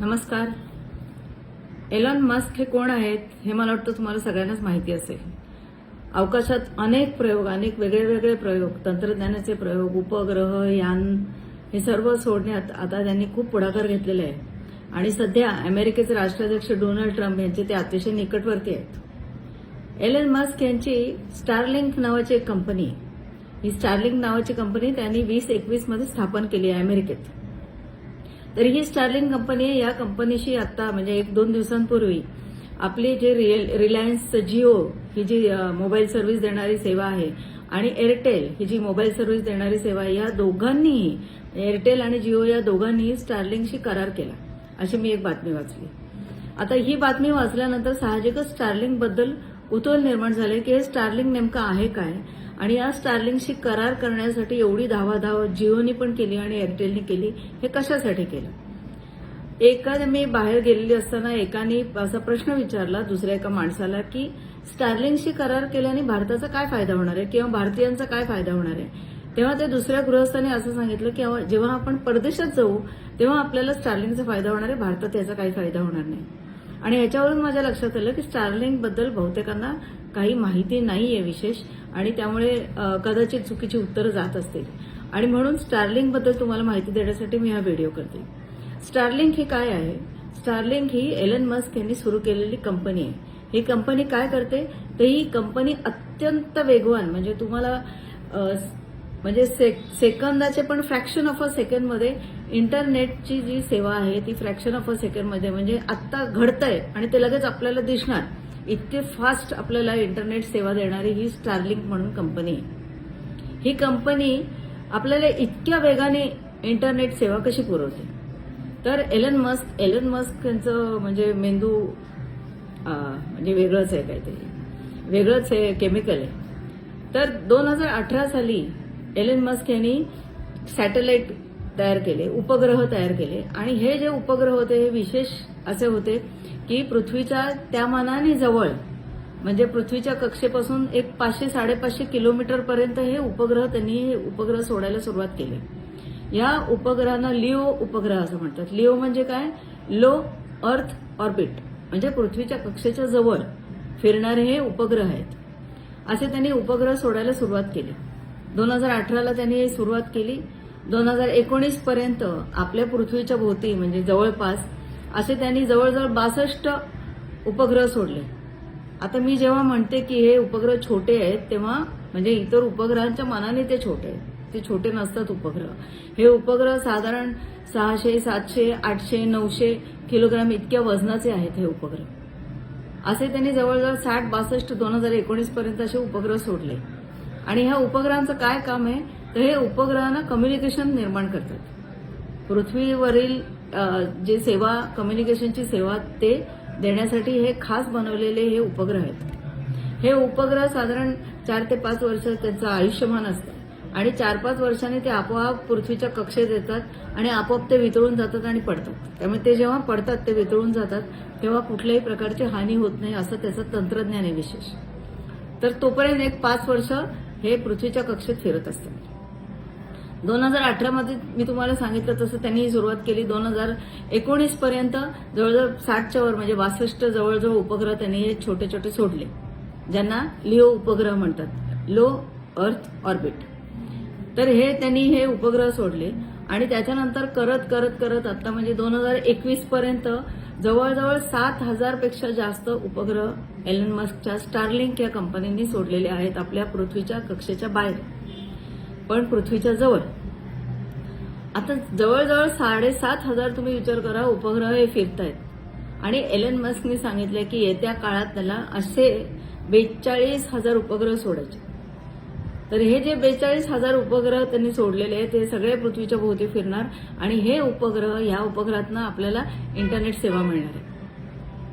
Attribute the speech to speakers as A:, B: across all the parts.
A: नमस्कार. Elon Musk हे कोण आहेत हे मला वाटतं तुम्हाला सगळ्यांनाच माहिती असेल. अवकाशात अनेक प्रयोग अनेक वेगळे वेगळे प्रयोग तंत्रज्ञानाचे प्रयोग उपग्रह यान हे सर्व सोडण्यात आता त्यांनी खूप पुढाकार घेतलेला आहे. आणि सध्या अमेरिकेचे राष्ट्राध्यक्ष डोनाल्ड ट्रम्प यांचे ते अतिशय निकटवर्ती आहेत. एलन मस्क यांची स्टारलिंक नावाची एक कंपनी ही स्टारलिंक नावाची कंपनी त्यांनी वीस एकवीसमध्ये स्थापन केली आहे अमेरिकेत. तर ही स्टार्लिंग कंपनी आहे. या कंपनीशी आता म्हणजे एक दोन दिवसांपूर्वी आपली जे रियल रिलायन्स जिओ ही जी मोबाईल सर्व्हिस देणारी सेवा आहे आणि एअरटेल ही जी मोबाईल सर्व्हिस देणारी सेवा आहे या दोघांनीही एअरटेल आणि जिओ या दोघांनीही स्टार्लिंगशी करार केला. अशी मी एक बातमी वाचली. आता ही बातमी वाचल्यानंतर साहजिकच स्टार्लिंगबद्दल कुतूहल निर्माण झाले की हे स्टार्लिंग नेमकं आहे काय? आणि या स्टार्लिंगशी करार करण्यासाठी एवढी धावाधाव जिओनी पण केली आणि एअरटेलने केली हे कशासाठी केलं? एका मी बाहेर गेलेली असताना एकाने असा प्रश्न विचारला दुसऱ्या एका माणसाला की स्टार्लिंगशी करार केल्याने भारताचा काय फायदा होणार आहे किंवा भारतीयांचा काय फायदा होणार आहे? तेव्हा ते दुसऱ्या गृहस्थाने असं सांगितलं की जेव्हा आपण परदेशात जाऊ तेव्हा आपल्याला स्टार्लिंगचा फायदा होणार आहे भारतात याचा काही फायदा होणार नाही. आणि याच्यावरून माझ्या लक्षात आलं की स्टार्लिंगबद्दल बहुतेकांना काही माहिती नाही आहे विशेष आणि त्यामुळे कदाचित चुकीची उत्तरं जात असतील. आणि म्हणून स्टारलिंकबद्दल तुम्हाला माहिती देण्यासाठी मी हा व्हिडिओ करते. स्टारलिंक ही काय आहे? स्टारलिंक ही एलन मस्क यांनी सुरू केलेली कंपनी आहे. ही कंपनी काय करते? तर ही कंपनी अत्यंत वेगवान म्हणजे तुम्हाला म्हणजे से- सेकंदाचे पण फ्रॅक्शन ऑफ अ सेकंडमध्ये इंटरनेटची जी सेवा आहे ती फ्रॅक्शन ऑफ अ सेकंडमध्ये म्हणजे आत्ता घडतंय आणि ते लगेच आपल्याला दिसणार. इतके फास्ट आपल्याला इंटरनेट सेवा देणारी ही स्टारलिंक म्हणून कंपनी आहे. ही कंपनी आपल्याला इतक्या वेगाने इंटरनेट सेवा कशी पुरवते? तर एलन मस्क एलन मस्क यांचं म्हणजे मेंदू म्हणजे वेगळंच आहे काहीतरी. वेगळंच हे केमिकल आहे. तर दोन हजार अठरा साली एलन मस्क यांनी सॅटेलाइट तयार केले उपग्रह तयार केले. आणि हे जे उपग्रह होते हे विशेष असे होते की पृथ्वीच्या त्या मानाने जवळ म्हणजे पृथ्वीच्या कक्षेपासून एक पाचशे साडेपाचशे किलोमीटर पर्यंत हे उपग्रह त्यांनी हे उपग्रह सोडायला सुरुवात केली. या उपग्रहांना लिओ उपग्रह असं म्हणतात. लिओ म्हणजे काय? लो अर्थ ऑर्बिट म्हणजे पृथ्वीच्या कक्षेच्या जवळ फिरणारे हे उपग्रह आहेत. असे त्यांनी उपग्रह सोडायला सुरुवात केली. दोन हजार अठराला त्यांनी सुरुवात केली. दोन हजार एकोणीस पर्यंत आपल्या पृथ्वीच्या भोवती म्हणजे जवळपास असे त्यांनी जवळजवळ बासष्ट उपग्रह सोडले. आता मी जेव्हा म्हणते की हे उपग्रह छोटे आहेत तेव्हा म्हणजे इतर उपग्रहांच्या मनाने ते छोटे आहेत. ते छोटे नसतात उपग्रह. हे उपग्रह साधारण सहाशे सातशे आठशे नऊशे किलोग्राम इतक्या वजनाचे आहेत हे उपग्रह. असे त्यांनी जवळजवळ साठ बासष्ट दोन हजार एकोणीस पर्यंत असे उपग्रह सोडले. आणि ह्या उपग्रहांचं काय काम आहे? तर हे उपग्रहांना कम्युनिकेशन निर्माण करतात. पृथ्वीवरील जे सेवा कम्युनिकेशनची सेवा ते देण्यासाठी हे खास बनवलेले हे उपग्रह आहेत. हे उपग्रह साधारण चार ते पाच वर्ष त्यांचं आयुष्यमान असतं आणि चार पाच वर्षांनी ते आपोआप पृथ्वीच्या कक्षेत येतात आणि आपोआप ते वितळून जातात आणि पडतात. त्यामुळे ते जेव्हा पडतात ते वितळून जातात तेव्हा कुठल्याही प्रकारची हानी होत नाही असं त्याचं तंत्रज्ञान आहे विशेष. तर तोपर्यंत एक पाच वर्ष हे पृथ्वीच्या कक्षेत फिरत असतात. दोन हजार अठरामध्ये मी तुम्हाला सांगितलं तसं त्यांनी सुरुवात केली. दोन हजार एकोणीस पर्यंत जवळजवळ साठच्या वर म्हणजे बासष्ट जवळजवळ उपग्रह त्यांनी हे छोटे छोटे सोडले ज्यांना लिओ उपग्रह म्हणतात. Low earth orbit. तर हे त्यांनी हे उपग्रह सोडले आणि त्याच्यानंतर करत करत करत आता म्हणजे दोन हजार एकवीस पर्यंत जवळजवळ सात हजारपेक्षा जास्त उपग्रह एलन मस्कच्या स्टारलिंक या कंपनींनी सोडलेले आहेत आपल्या पृथ्वीच्या कक्षेच्या बाहेर. पण पृथ्वीच्या जवळ. आता जवळजवळ साडेसात हजार तुम्ही विचार करा उपग्रह हे फिरतायत. आणि एलन मस्कने सांगितले की येत्या काळात त्याला असे बेचाळीस हजार उपग्रह सोडायचे. तर हे जे बेचाळीस हजार उपग्रह त्यांनी सोडलेले आहेत ते सगळे पृथ्वीच्या भोवती फिरणार आणि हे उपग्रह या उपग्रहातनं आपल्याला इंटरनेट सेवा मिळणार आहे.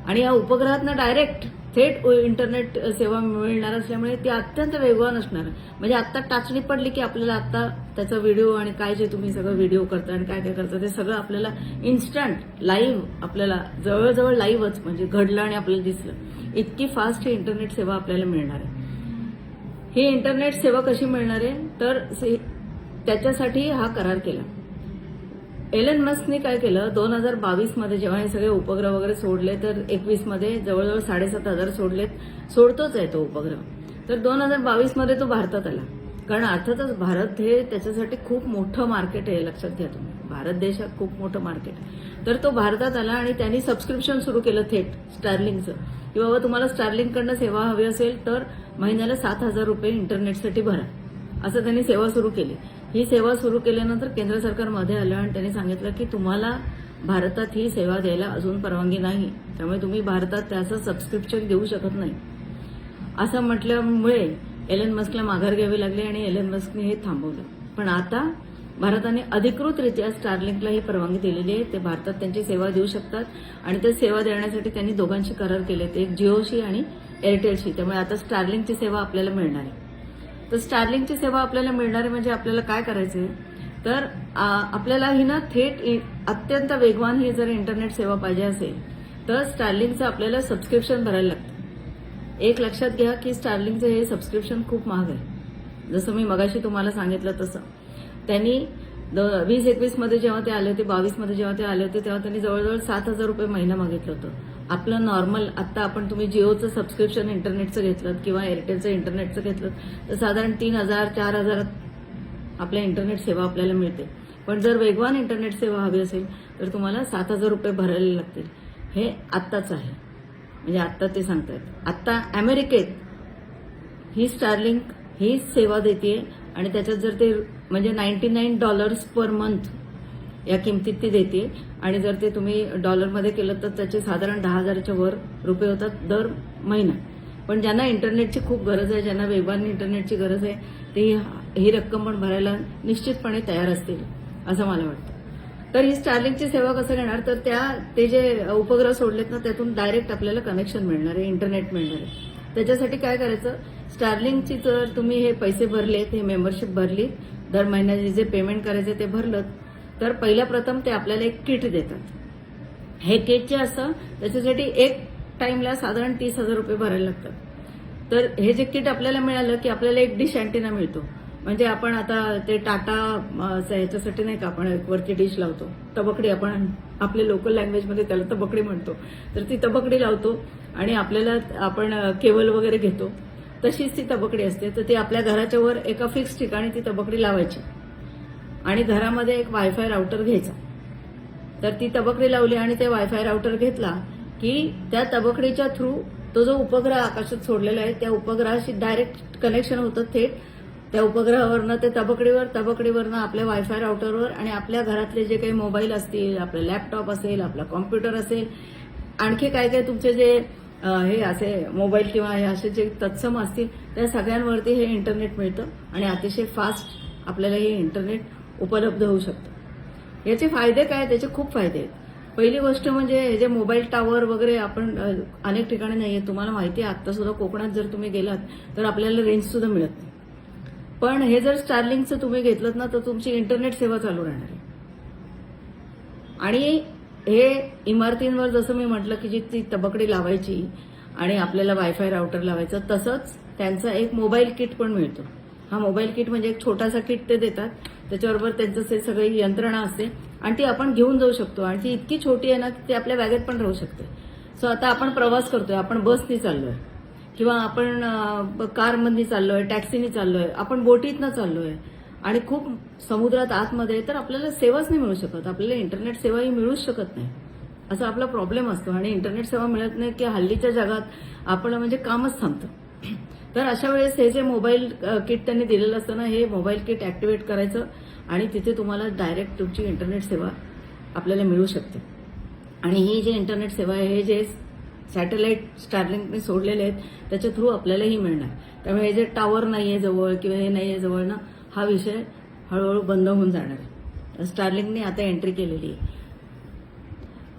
A: आणि या उपग्रहातनं डायरेक्ट थेट इंटरनेट सेवा मिळणार असल्यामुळे ती अत्यंत वेगवान असणार. म्हणजे आत्ता टाचणी पडली की आपल्याला आत्ता त्याचा व्हिडिओ आणि काय जे तुम्ही सगळं व्हिडिओ करता आणि काय काय करता ते सगळं आपल्याला इन्स्टंट लाईव्ह आपल्याला जवळजवळ लाईव्हच म्हणजे घडलं आणि आपल्याला दिसलं. इतकी फास्ट ही इंटरनेट सेवा आपल्याला मिळणार आहे. ही इंटरनेट सेवा कशी मिळणार आहे? तर से- त्याच्यासाठी हा करार केला. एलन मस्कने काय केलं? दोन हजार बावीसमध्ये जेव्हा हे सगळे उपग्रह वगैरे सोडले तर एकवीसमध्ये जवळजवळ साडेसात हजार सोडलेत. सोडतोच आहे तो उपग्रह. तर दोन हजार बावीसमध्ये तो भारतात आला. कारण अर्थातच भारत हे त्याच्यासाठी खूप मोठं मार्केट आहे लक्षात घ्या तुम्ही. भारत देश हा खूप मोठं मार्केट तर तो भारतात आला आणि त्यांनी सबस्क्रिप्शन सुरू केलं थेट स्टार्लिंगचं की बाबा तुम्हाला स्टार्लिंगकडनं सेवा हवी असेल तर महिन्याला सात हजार रुपये इंटरनेटसाठी भरा. असं त्यांनी सेवा सुरू केली. ही सेवा सुरू केल्यानंतर केंद्र सरकारमध्ये आलं आणि त्यांनी सांगितलं की तुम्हाला भारतात ही सेवा द्यायला अजून परवानगी नाही. त्यामुळे तुम्ही भारतात त्याचं सबस्क्रिप्शन देऊ शकत नाही. असं म्हटल्यामुळे एलन मस्कला माघार घ्यावी लागली आणि एलन मस्कने हे थांबवलं. पण आता भारताने अधिकृतरित्या स्टारलिंकला ही परवानगी दिलेली आहे. ते भारतात त्यांची सेवा देऊ शकतात आणि ते सेवा देण्यासाठी त्यांनी दोघांशी करार केलेत एक जिओशी आणि एअरटेलशी त्यामुळे आता स्टारलिंकची सेवा आपल्याला मिळणार आहे. तर स्टार्लिंगची सेवा आपल्याला मिळणार म्हणजे आपल्याला काय करायचं आहे तर आपल्याला ही ना थेट अत्यंत वेगवान ही जर इंटरनेट सेवा पाहिजे असेल तर स्टार्लिंगचं आपल्याला सबस्क्रिप्शन भरायला लागतं. एक लक्षात घ्या की स्टार्लिंगचं हे सबस्क्रिप्शन खूप महाग आहे. जसं मी मगाशी तुम्हाला सांगितलं तसं. त्यांनी द- वीस एकवीसमध्ये जेव्हा ते आले होते बावीसमध्ये जेव्हा ते आले होते तेव्हा त्यांनी जवळजवळ सात हजार रुपये महिना मागितलं होतं. आपलं नॉर्मल आता आपण तुम्ही जिओचं सबस्क्रिप्शन इंटरनेटचं घेतलं किंवा एअरटेलचं इंटरनेटचं घेतलं तर साधारण तीन हजार चार हजारात आपल्या इंटरनेट सेवा आपल्याला मिळते. पण जर वेगवान इंटरनेट सेवा हवी असेल तर तुम्हाला सात हजार रुपये भरायला लागतील. हे आत्ताच आहे. म्हणजे आत्ता ते सांगतायत. आत्ता अमेरिकेत ही स्टारलिंक ही सेवा देते आणि त्याच्यात जर ते म्हणजे ninety nine dollars per month या किमतीत ती देते. आणि जर ते तुम्ही डॉलरमध्ये केलं तर त्याचे साधारण दहा हजाराच्या वर रुपये होतात दर महिना. पण ज्यांना इंटरनेटची खूप गरज आहे ज्यांना वेगवान इंटरनेटची गरज आहे ते ही- रक्कम पण भरायला निश्चितपणे तयार असतील असं मला वाटतं. तर ही स्टार्लिंगची सेवा कसं घेणार? तर त्या ते जे उपग्रह सोडलेत ना त्यातून डायरेक्ट आपल्याला कनेक्शन मिळणार आहे इंटरनेट मिळणार आहे. त्याच्यासाठी काय करायचं? स्टार्लिंगची जर तुम्ही हे पैसे भरलेत हे मेंबरशिप भरली दर महिन्याचे जे पेमेंट करायचे ते भरलं तर पहिल्या प्रथम ते आपल्याला एक किट देतात. हे किट जे असतं त्याच्यासाठी एक टाइमला साधारण तीस हजार रुपये भरायला लागतात. तर हे जे किट आपल्याला मिळालं की आपल्याला एक डिश अँटिना मिळतो. म्हणजे आपण आता ते टाटा अं, ह्याच्यासाठी नाही का आपण एक वरती डिश लावतो. तबकडी आपण आपल्या लोकल लँग्वेजमध्ये त्याला तबकडी म्हणतो. तर ती तबकडी लावतो आणि आपल्याला आपण केवल केबल वगैरे घेतो. तशीच ती तबकडी असते. तर ती आपल्या घराच्या वर एका फिक्स ठिकाणी ती तबकडी लावायची. आणि घरामध्ये एक वायफाय राऊटर घ्यायचा. तर ती तबकडी लावली आणि ते वायफाय राऊटर घेतला की त्या तबकडीच्या थ्रू तो जो उपग्रह आकाशात सोडलेला आहे त्या उपग्रहाशी डायरेक्ट कनेक्शन होतं थेट. त्या उपग्रहावरनं ते तबकडीवर तबकडीवरनं आपल्या वायफाय राऊटरवर आणि आपल्या घरातले जे काही मोबाईल असतील आपलं लॅपटॉप असेल आपला कॉम्प्युटर असेल आणखी काय काय तुमचे जे हे असे मोबाईल किंवा हे असे जे तत्सम असतील त्या सगळ्यांवरती हे इंटरनेट मिळतं आणि अतिशय फास्ट आपल्याला हे इंटरनेट उपलब्ध होऊ शकतं. याचे फायदे काय त्याचे खूप फायदे आहेत. पहिली गोष्ट म्हणजे हे जे मोबाईल टावर वगैरे आपण अनेक ठिकाणी नाही आहे तुम्हाला माहिती आहे आत्तासुद्धा सुद्धा कोकणात जर तुम्ही गेलात तर आपल्याला रेंज सुद्धा मिळत नाही. पण हे जर स्टारलिंगचं तुम्ही घेतलं ना तर तुमची इंटरनेट सेवा चालू राहणार आहे. आणि हे इमारतींवर जसं मी म्हटलं की जी ती तबकडी लावायची आणि आपल्याला वायफाय राउटर लावायचं तसंच त्यांचा एक मोबाईल किट पण मिळतो. हा मोबाईल किट म्हणजे एक छोटासा किट ते देतात. त्याच्याबरोबर त्यांचं ते सगळी यंत्रणा असते. आणि ती आपण घेऊन जाऊ शकतो. आणि ती इतकी छोटी आहे ना की ती आपल्या बॅगेत पण राहू शकते. सो आता आपण प्रवास करतोय. आपण बसनी चाललोय. किंवा आपण कारमधनी चाललोय टॅक्सीनी चाललोय. आपण बोटीतनं चाललोय. आणि खूप समुद्रात आतमध्ये तर आपल्याला सेवाच नाही मिळू शकत. आपल्याला इंटरनेट सेवा ही मिळूच शकत नाही. असा आपला प्रॉब्लेम असतो. आणि इंटरनेट सेवा मिळत नाही की हल्लीच्या जगात आपण म्हणजे कामच थांबतं. तर अशा वेळेस हे जे मोबाईल किट त्यांनी दिलेलं असतं ना हे मोबाईल किट ॲक्टिवेट करायचं आणि तिथे तुम्हाला डायरेक्ट तुमची इंटरनेट सेवा आपल्याला मिळू शकते. आणि ही जी इंटरनेट सेवा आहे हे जे सॅटेलाइट स्टारलिंकने सोडलेले आहेत त्याच्या थ्रू आपल्याला ही मिळणार. त्यामुळे हे जे टावर आहे जवळ किंवा हे नाही आहे जवळ ना हा विषय हळूहळू बंद होऊन जाणार आहे. स्टारलिंकने आता एंट्री केलेली आहे.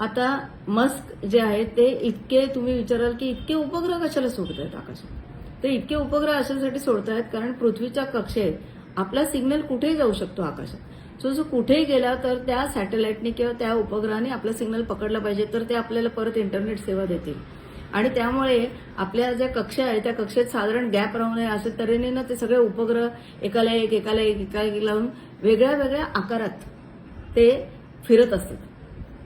A: आता मस्क जे आहे ते इतके तुम्ही विचाराल की इतके उपग्रह कशाला सोडत आहेत आकाशात? ते इतके उपग्रह अशासाठी सोडतायत कारण पृथ्वीच्या कक्षेत आपला सिग्नल कुठेही जाऊ शकतो आकाशात. सो जो कुठेही गेला तर त्या सॅटेलाइटने किंवा त्या उपग्रहाने आपला सिग्नल पकडला पाहिजे तर ते आपल्याला परत इंटरनेट सेवा देतील. आणि त्यामुळे आपल्या ज्या कक्षा आहे त्या कक्षेत साधारण गॅप राहू नये अशा तऱ्हेने ना ते सगळे उपग्रह एकाला एक एकाला एक एकाला एक लावून वेगळ्या वेगळ्या आकारात ते फिरत असतात.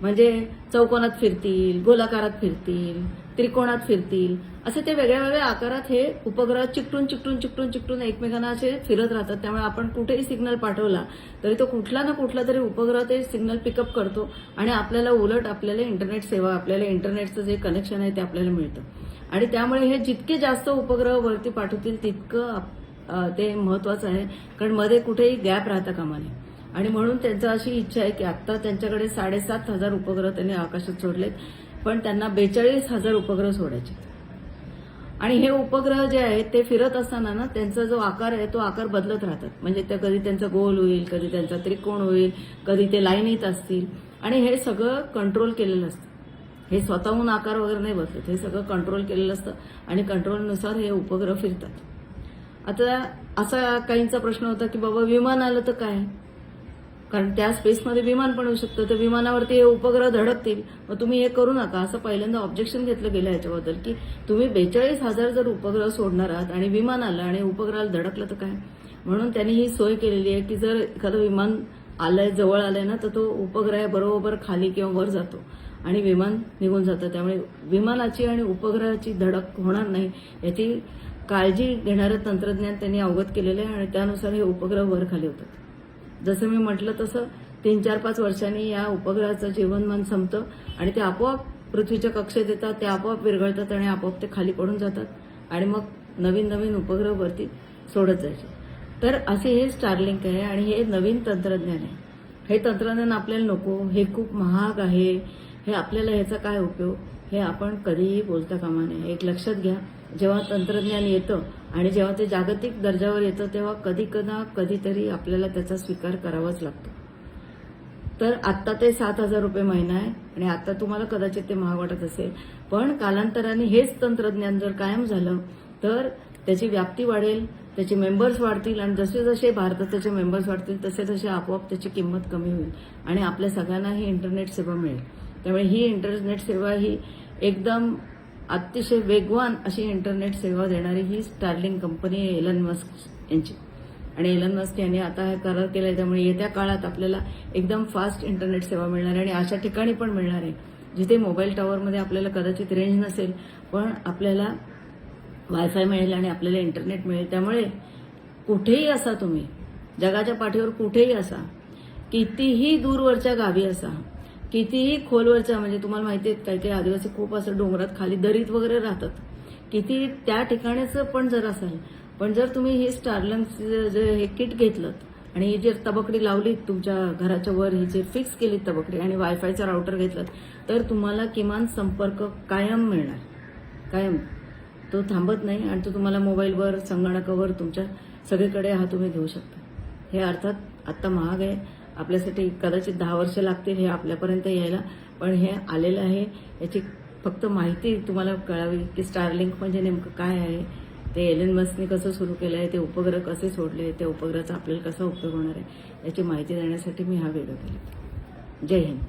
A: म्हणजे चौकोनात फिरतील गोलाकारात फिरतील त्रिकोणात फिरतील. असे ते वेगळ्या वेगळ्या आकारात हे उपग्रह चिकटून चिकटून चिकटून चिकटून एकमेकांना असे फिरत राहतात. त्यामुळे आपण कुठेही सिग्नल पाठवला तरी तो कुठला ना कुठला तरी उपग्रह ते सिग्नल पिकअप करतो आणि आपल्याला उलट आपल्याला इंटरनेट सेवा आपल्याला इंटरनेटचं जे कनेक्शन आहे ते आपल्याला मिळतं. आणि त्यामुळे हे जितके जास्त उपग्रह वरती पाठवतील तितकं ते महत्वाचं आहे. कारण मध्ये कुठेही गॅप राहता कामा नये. आणि म्हणून त्यांचं अशी इच्छा आहे की आता त्यांच्याकडे साडेसात हजार उपग्रह त्यांनी आकाशात सोडलेत. पण त्यांना बेचाळीस हजार उपग्रह सोडायचे. आणि हे उपग्रह जे आहेत ते फिरत असताना ना त्यांचा जो आकार आहे तो आकार बदलत राहतात. म्हणजे त्या कधी त्यांचा गोल होईल कधी त्यांचा त्रिकोण होईल कधी ते लाईनीत असतील. आणि हे सगळं कंट्रोल केलेलं असतं. हे स्वतःहून आकार वगैरे नाही बदलत. हे सगळं कंट्रोल केलेलं असतं आणि कंट्रोलनुसार हे उपग्रह फिरतात. आता असा काहींचा प्रश्न होता की बाबा विमान आलं तर काय? कारण त्या स्पेसमध्ये विमान पण येऊ शकतं. तर विमानावरती हे उपग्रह धडकतील. मग तुम्ही हे करू नका. असं पहिल्यांदा ऑब्जेक्शन घेतलं गेलं याच्याबद्दल की तुम्ही बेचाळीस हजार जर उपग्रह सोडणार आहात आणि विमान आलं आणि उपग्रहाला धडकलं तर काय? म्हणून त्यांनी ही सोय केलेली आहे की जर एखादं विमान आलंय जवळ आलंय ना तर तो उपग्रह बरोबर खाली किंवा वर जातो आणि विमान निघून जातं. त्यामुळे विमानाची आणि उपग्रहाची धडक होणार नाही याची काळजी घेणारं तंत्रज्ञान त्यांनी अवगत केलेलं आहे आणि त्यानुसार हे उपग्रह वर खाली होतात. जसं मी म्हटलं तसं तीन चार पाच वर्षांनी या उपग्रहाचं जीवनमान संपतं आणि ते आपोआप पृथ्वीच्या कक्षेत येतात ते आपोआप विरघळतात आणि आपोआप ते खाली पडून जातात आणि मग नवीन नवीन उपग्रह वरती सोडत जायचे. तर असे हे स्टारलिंक आहे आणि हे नवीन तंत्रज्ञान आहे. हे तंत्रज्ञान आपल्याला नको हे खूप महाग आहे. हे आपल्याला ह्याचा काय उपयोग? हे आपण कधीही बोलता कामा नये. एक लक्षात घ्या जेव्हा तंत्रज्ञान येतं आणि जेव्हा ते जागतिक दर्जावर येतं तेव्हा कधी कदा कधीतरी आपल्याला त्याचा स्वीकार करावाच लागतो. तर आत्ता ते सात हजार रुपये महिना आहे आणि आत्ता तुम्हाला कदाचित ते महाग वाटत असेल. पण कालांतराने हेच तंत्रज्ञान जर कायम झालं तर त्याची व्याप्ती वाढेल त्याचे मेंबर्स वाढतील आणि जसे जसे भारताचे मेंबर्स वाढतील तसे तसे आपोआप त्याची किंमत कमी होईल आणि आपल्या सगळ्यांना ही इंटरनेट सेवा मिळेल. त्यामुळे ही इंटरनेट सेवा ही एकदम अतिशय वेगवान अशी इंटरनेट सेवा देणारी ही स्टार्लिंग कंपनी आहे एलन मस्क यांची. आणि एलन मस्क यांनी आता हा करार आहे त्यामुळे येत्या काळात आपल्याला एकदम फास्ट इंटरनेट सेवा मिळणार आहे आणि अशा ठिकाणी पण मिळणार आहे जिथे मोबाईल टॉवरमध्ये आपल्याला कदाचित रेंज नसेल पण आपल्याला वायफाय मिळेल आणि आपल्याला इंटरनेट मिळेल. त्यामुळे कुठेही असा तुम्ही जगाच्या पाठीवर कुठेही असा कितीही दूरवरच्या गावी असा कितीही खोलवरच्या म्हणजे तुम्हाला माहिती आहे काही काही आदिवासी खूप असं डोंगरात खाली दरीत वगैरे राहतात. किती त्या ठिकाणीच पण जर असेल पण जर तुम्ही हे स्टारलंग जे हे किट घेतलं आणि ही जर तबकडी लावली तुमच्या घराच्या वर ही जे फिक्स केली तबकडी आणि वायफायचा राउटर घेतलं तर तुम्हाला किमान संपर्क कायम मिळणार. कायम. तो थांबत नाही आणि तो तुम्हाला मोबाईलवर संगणकावर तुमच्या सगळीकडे हा तुम्ही घेऊ शकता. हे अर्थात आत्ता महाग आहे. आपल्यासाठी कदाचित दहा वर्ष लागतील हे आपल्यापर्यंत यायला पण हे आलेलं आहे. याची फक्त माहिती तुम्हाला कळावी की स्टारलिंक म्हणजे नेमकं काय आहे? ते एलन मस्कने कसं सुरू केलं आहे? ते उपग्रह कसे सोडले? त्या उपग्रहाचा आपल्याला कसा उपयोग होणार आहे? याची माहिती देण्यासाठी मी हा व्हिडिओ केला. जय हिंद.